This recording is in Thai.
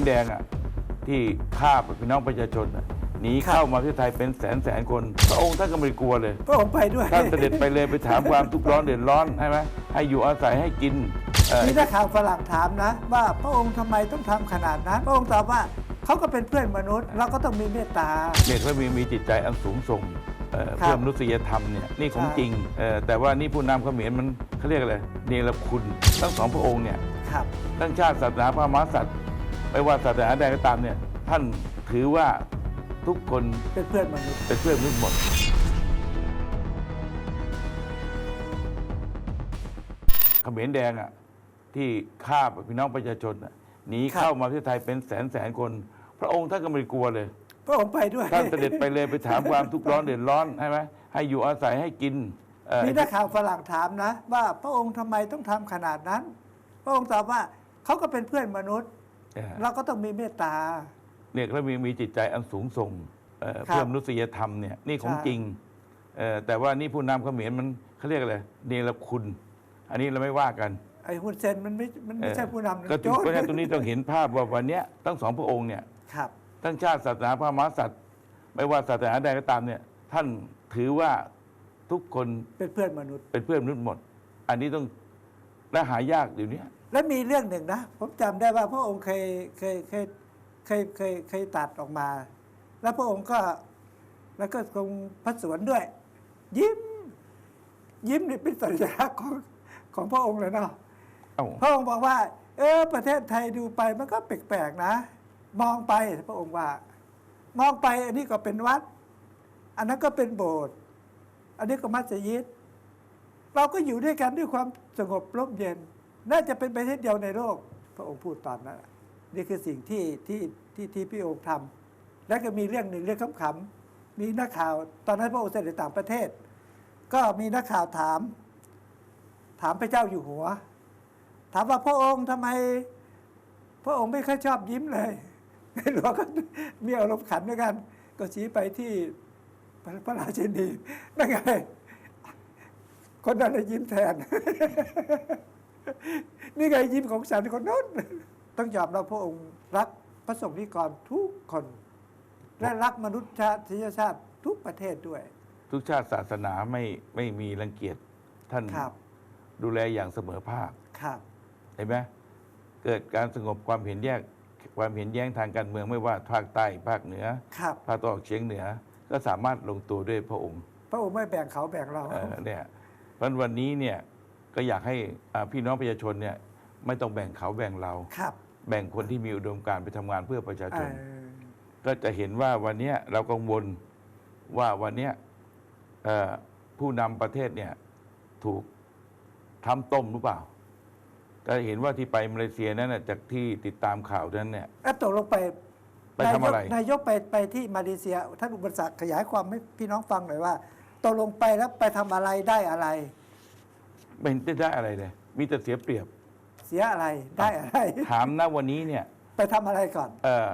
รแดงอะที่ฆ่าพี่น้องประชาชนอะหนีเข้ามาประเทศไทยเป็นแสนแสนคน พระองค์ท่านก็ไม่ได้กลัวเลยพระองค์ไปด้วย ท่านเสด็จไปเลยไปถามความทุกข์ร้อนเดือดร้อนใช่ไหมให้อยู่อาศัยให้กินเอ่อมีนักข่าวฝรั่งถามนะ ว่าพระองค์ทำไมต้องทำขนาดนั้น พระองค์ตอบว่าเขาก็เป็นเพื่อนมนุษย์ เราก็ต้องมีเมตตาเนี่ยเขามีมีจิตใจอันสูงส่งเอ่อครับเพื่อมนุษยธรรมเนี่ยนี่ของใช่จริงเอ่อแต่ว่านี่ผู้นำเขมรมันเขาเรียกอะไรเนรคุณทั้งสองพระองค์เนี่ยครับทั้งชาติศาสนาพระมหากษัตริย์ ไม่ว่าศาสนาใดก็ตามเนี่ยท่านถือว่าทุกคนเป็นเพื่อนมนุษย์เป็นเพื่อนมนุษย์หมด เขมรแดงอะที่ฆ่าพี่น้องประชาชนอะหนีเข้ามาประเทศไทยเป็นแสนแสนคน พระองค์ท่านก็ไม่ได้กลัวเลย พระองค์ไปด้วย ท่านเสด็จไปเลยไปถามความทุกข์ร้อนเดือดร้อนใช่ไหมให้อยู่อาศัยให้กินเอ่อมีนักข่าวฝรั่งถามนะ ว่าพระองค์ทำไมต้องทำขนาดนั้น พระองค์ตอบว่าเขาก็เป็นเพื่อนมนุษย์ เอ่อเราก็ต้องมีเมตตาเนี่ยเขามีมีจิตใจอันสูงส่งเอ่อครับเพื่อมนุษยธรรมเนี่ยนี่ของใช่จริงเอ่อแต่ว่านี่ผู้นำเขมรมันเขาเรียกอะไรเนรคุณ อันนี้เราไม่ว่ากันไอ้ฮุนเซนมันไม่มันไม่ใช่ผู้นำก็โจถึงรเพราะฉะนั้นตรงนี้ต้องเห็นภาพว่าวันเนี้ยทั้งสองพระองค์เนี่ยครับทั้งชาติศาสนาพระมหากษัตริย์ไม่ว่าศาสนาใดก็ตามเนี่ย ท่านถือว่าทุกคนเป็นเพื่อนมนุษย์เป็นเพื่อนมนุษย์หมด อันนี้ต้อง และหายากอยู่นี้และมีเรื่องหนึ่งนะ ผมจำได้ว่าพระองค์เคยเคยเคยเคยเคยเคยตัดออกมา แล้วพระองค์ก็แล้วก็ทรงพระสวนด้วย ยิ้ม ยิ้มนี่เป็นสัญลักษณ์ของของพระองค์เลยเนาะเอ้าพระองค์บอกว่า เออ ประเทศไทยดูไปมันก็แปลกๆนะ มองไปพระองค์ว่า มองไปอันนี้ก็เป็นวัด อันนั้นก็เป็นโบสถ์อันนี้ก็มัสยิด เราก็อยู่ด้วยกันด้วยความสงบร่มเย็น น่าจะเป็นประเทศเดียวในโลก พระองค์พูดตอนนั้นนี่คือสิ่งที่ที่ที่ที่พี่องค์ทำแล้วก็มีเรื่องหนึ่งเรื่องขำๆมีนักข่าว ตอนนั้นพระองค์เสด็จต่างประเทศ ก็มีนักข่าวถาม ถามพระเจ้าอยู่หัว ถามว่าพระองค์ทำไม พระองค์ไม่ค่อยชอบยิ้มเลยในหลวงก็มีอารมณ์ขันด้วยกัน ก็ชี้ไปที่พระพระราชินีนั่นไง คนนั้นน่ะยิ้มแทน นี่ไงยิ้มของฉันคนนั้นต้องยอมรับพระองค์รักพระสงฆ์นิกรทุกคน และรักมนุษยชาติทุกประเทศด้วย ทุกชาติศาสนาไม่ไม่มีรังเกียจท่านครับดูแลอย่างเสมอภาคครับเห็นไหมเกิดการสงบความเห็นแยกความเห็นแย้งทางการเมืองไม่ว่าภาคใต้ภาคเหนือครับภาคตะวันออกเฉียงเหนือ ก็สามารถลงตัวด้วยพระองค์ พระองค์ไม่แบ่งเขาแบ่งเราเอ่อเนี่ยเพ ราะฉะนั้นวันนี้เนี่ยก็อยากให้อ่าพี่น้องประชาชนเนี่ยไม่ต้องแบ่งเขาแบ่งเราครับ แบ่งคนที่มีอุดมการณ์ไปทำงานเพื่อประชาชนเออก็จะเห็นว่าวันเนี้ยเรากังวลว่าวันเนี้ยเอ่อผู้นำประเทศเนี่ยถูกทำต้มหรือเปล่า ก็เห็นว่าที่ไปมาเลเซียนั้นน่ะจากที่ติดตามข่าวนั้นเนี่ยแล้วตกลงไปไปทำอะไรนายกนายกไปไปที่มาเลเซียท่านอุปสรรคขยายความให้พี่น้องฟังหน่อยว่า ตกลงไปแล้วไปทำอะไรได้อะไร ไม่เห็นจะได้อะไรเลย มีแต่เสียเปรียบ เสียอะไรได้อะไร ถามนะวันนี้เนี่ย ไปทำอะไรก่อน เอ่อ